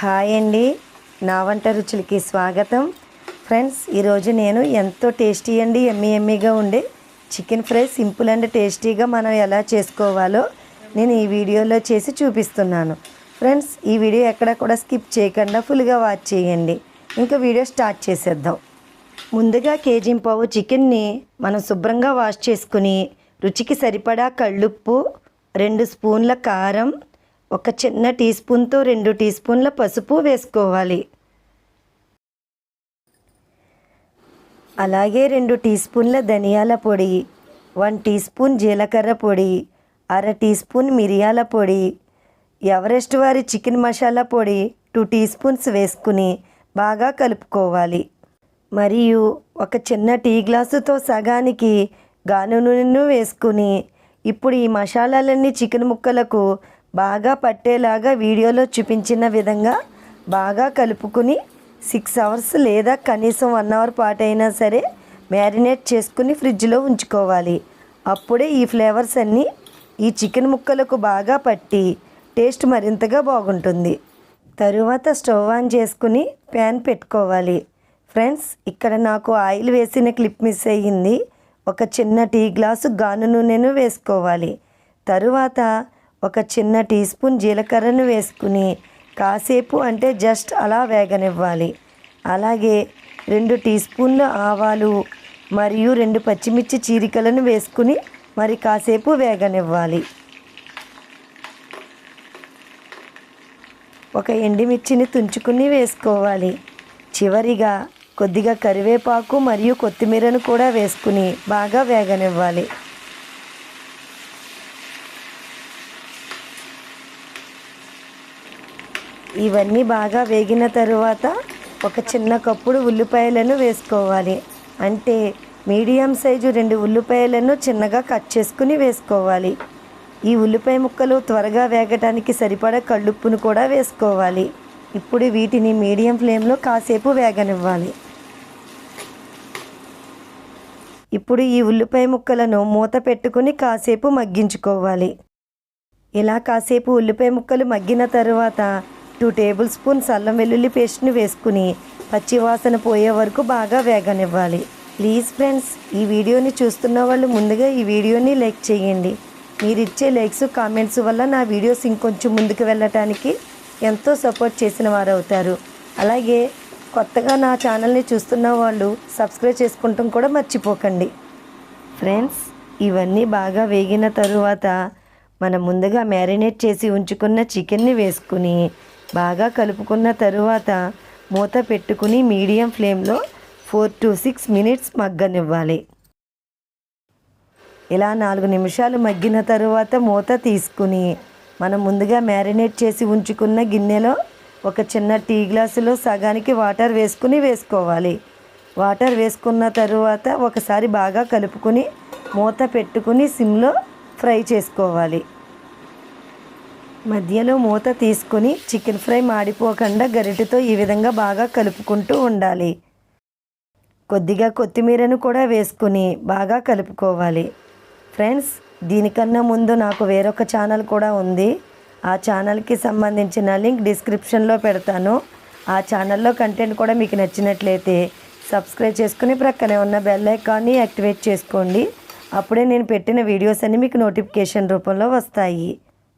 Hi అండి. నా వంట రుచులకి స్వాగతం. ఫ్రెండ్స్ ఈరోజు నేను ఎంతో టేస్టీ అండి ఎమ్మి ఎమ్మిగా ఉండే చికెన్ ఫ్రై. సింపుల్ అండ్ టేస్టీగా మనం ఎలా చేసుకోవాలో నేను ఈ వీడియోలో చేసి చూపిస్తున్నాను. ఫ్రెండ్స్ ఈ వీడియో ఎక్కడ కూడా స్కిప్ చేయకుండా ఫుల్గా వాచ్ చేయండి. ఇంకా వీడియో స్టార్ట్ చేసేద్దాం. ముందుగా కేజీ పావు చికెన్ని మనం శుభ్రంగా వాష్ చేసుకుని రుచికి సరిపడా కళ్ళుప్పు రెండు స్పూన్ల కారం ఒక చిన్న టీ స్పూన్తో రెండు టీ స్పూన్ల పసుపు వేసుకోవాలి. అలాగే రెండు టీ స్పూన్ల ధనియాల పొడి వన్ టీ స్పూన్ జీలకర్ర పొడి అర టీ స్పూన్ మిరియాల పొడి ఎవరెస్ట్ వారి చికెన్ మసాలా పొడి టూ టీ స్పూన్స్ వేసుకుని బాగా కలుపుకోవాలి. మరియు ఒక చిన్న టీ గ్లాసుతో సగానికి గాను నూనెను వేసుకుని ఇప్పుడు ఈ మసాలాలన్నీ చికెన్ ముక్కలకు బాగా పట్టేలాగా వీడియోలో చూపించిన విధంగా బాగా కలుపుకుని సిక్స్ అవర్స్ లేదా కనీసం వన్ అవర్ పాటు అయినా సరే మ్యారినేట్ చేసుకుని ఫ్రిడ్జ్లో ఉంచుకోవాలి. అప్పుడే ఈ ఫ్లేవర్స్ అన్నీ ఈ చికెన్ ముక్కలకు బాగా పట్టి టేస్ట్ మరింతగా బాగుంటుంది. తరువాత స్టవ్ ఆన్ చేసుకుని ప్యాన్ పెట్టుకోవాలి. ఫ్రెండ్స్ ఇక్కడ నాకు ఆయిల్ వేసిన క్లిప్ మిస్ అయ్యింది. ఒక చిన్న టీ గ్లాసు గాను నూనెను వేసుకోవాలి. తరువాత ఒక చిన్న టీ స్పూన్ జీలకర్రను వేసుకుని కాసేపు అంటే జస్ట్ అలా వేగనివ్వాలి. అలాగే రెండు టీ స్పూన్ల ఆవాలు మరియు రెండు పచ్చిమిర్చి చీరికలను వేసుకుని మరి కాసేపు వేగనివ్వాలి. ఒక ఎండిమిర్చిని తుంచుకుని వేసుకోవాలి. చివరిగా కొద్దిగా కరివేపాకు మరియు కొత్తిమీరను కూడా వేసుకుని బాగా వేగనివ్వాలి. ఇవన్నీ బాగా వేగిన తరువాత ఒక చిన్న కప్పుడు ఉల్లిపాయలను వేసుకోవాలి. అంటే మీడియం సైజు రెండు ఉల్లిపాయలను చిన్నగా కట్ చేసుకుని వేసుకోవాలి. ఈ ఉల్లిపాయ ముక్కలు త్వరగా వేగటానికి సరిపడా కళ్ళుప్పును కూడా వేసుకోవాలి. ఇప్పుడు వీటిని మీడియం ఫ్లేమ్లో కాసేపు వేగనివ్వాలి. ఇప్పుడు ఈ ఉల్లిపాయ ముక్కలను మూత పెట్టుకుని కాసేపు మగ్గించుకోవాలి. ఇలా కాసేపు ఉల్లిపాయ ముక్కలు మగ్గిన తర్వాత టూ టేబుల్ స్పూన్స్ అల్లం వెల్లుల్లి పేస్ట్ని వేసుకుని పచ్చివాసన పోయే వరకు బాగా వేగనివ్వాలి. ప్లీజ్ ఫ్రెండ్స్ ఈ వీడియోని చూస్తున్న వాళ్ళు ముందుగా ఈ వీడియోని లైక్ చేయండి. మీరు ఇచ్చే లైక్స్ కామెంట్స్ వల్ల నా వీడియోస్ ఇంకొంచెం ముందుకు వెళ్ళటానికి ఎంతో సపోర్ట్ చేసిన వారు అవుతారు అలాగే కొత్తగా నా ఛానల్ని చూస్తున్న వాళ్ళు సబ్స్క్రైబ్ చేసుకుంటాం కూడా మర్చిపోకండి. ఫ్రెండ్స్ ఇవన్నీ బాగా వేగిన తరువాత మనం ముందుగా మ్యారినేట్ చేసి ఉంచుకున్న చికెన్ని వేసుకుని బాగా కలుపుకున్న తరువాత మూత పెట్టుకుని మీడియం ఫ్లేమ్లో ఫోర్ టు సిక్స్ మినిట్స్ మగ్గనివ్వాలి. ఇలా నాలుగు నిమిషాలు మగ్గిన తరువాత మూత తీసుకుని మనం ముందుగా మ్యారినేట్ చేసి ఉంచుకున్న గిన్నెలో ఒక చిన్న టీ గ్లాసులో సగానికి వాటర్ వేసుకుని వేసుకోవాలి. వాటర్ వేసుకున్న తరువాత ఒకసారి బాగా కలుపుకొని మూత పెట్టుకుని సిమ్లో ఫ్రై చేసుకోవాలి. మధ్యలో మూత తీసుకుని చికెన్ ఫ్రై మాడిపోకుండా గరిటెతో ఈ విధంగా బాగా కలుపుకుంటూ ఉండాలి. కొద్దిగా కొత్తిమీరను కూడా వేసుకుని బాగా కలుపుకోవాలి. ఫ్రెండ్స్ దీనికన్నా ముందు నాకు వేరొక ఛానల్ కూడా ఉంది. ఆ ఛానల్కి సంబంధించిన లింక్ డిస్క్రిప్షన్లో పెడతాను. ఆ ఛానల్లో కంటెంట్ కూడా మీకు నచ్చినట్లయితే సబ్స్క్రైబ్ చేసుకుని ప్రక్కనే ఉన్న బెల్ ఐకాన్ని యాక్టివేట్ చేసుకోండి. అప్పుడే నేను పెట్టిన వీడియోస్ అన్నీ మీకు నోటిఫికేషన్ రూపంలో వస్తాయి.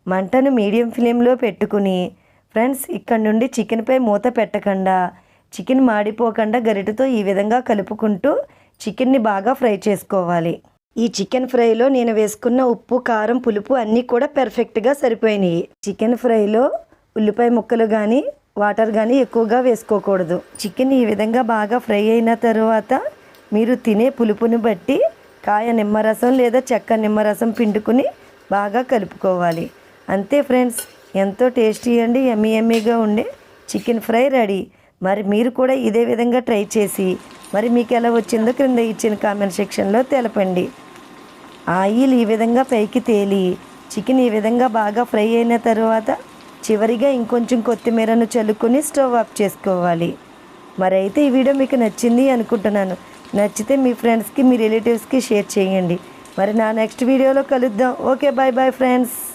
మంటను మీడియం ఫ్లేమ్లో పెట్టుకుని ఫ్రెండ్స్ ఇక్కడ నుండి చికెన్పై మూత పెట్టకుండా చికెన్ మాడిపోకుండా గరిటతో ఈ విధంగా కలుపుకుంటూ చికెన్ని బాగా ఫ్రై చేసుకోవాలి. ఈ చికెన్ ఫ్రైలో నేను వేసుకున్న ఉప్పు కారం పులుపు అన్నీ కూడా పెర్ఫెక్ట్గా సరిపోయినాయి. చికెన్ ఫ్రైలో ఉల్లిపాయ ముక్కలు కానీ వాటర్ కానీ ఎక్కువగా వేసుకోకూడదు. చికెన్ ఈ విధంగా బాగా ఫ్రై అయిన తర్వాత మీరు తినే పులుపుని బట్టి కాయ నిమ్మరసం లేదా చెక్క నిమ్మరసం పిండుకుని బాగా కలుపుకోవాలి. అంతే ఫ్రెండ్స్ ఎంతో టేస్టీ అండి ఎమ్మీ ఎమ్మీగా ఉండే చికెన్ ఫ్రై రెడీ. మరి మీరు కూడా ఇదే విధంగా ట్రై చేసి మరి మీకు ఎలా వచ్చిందో క్రింద ఇచ్చిన కామెంట్ సెక్షన్లో తెలపండి. ఆయిల్ ఈ విధంగా పైకి తేలి చికెన్ ఈ విధంగా బాగా ఫ్రై అయిన తర్వాత చివరిగా ఇంకొంచెం కొత్తిమీరను చల్లుకొని స్టవ్ ఆఫ్ చేసుకోవాలి. మరి అయితే ఈ వీడియో మీకు నచ్చింది అనుకుంటున్నాను. నచ్చితే మీ ఫ్రెండ్స్కి మీ రిలేటివ్స్కి షేర్ చేయండి. మరి నా నెక్స్ట్ వీడియోలో కలుద్దాం. Okay bye bye friends.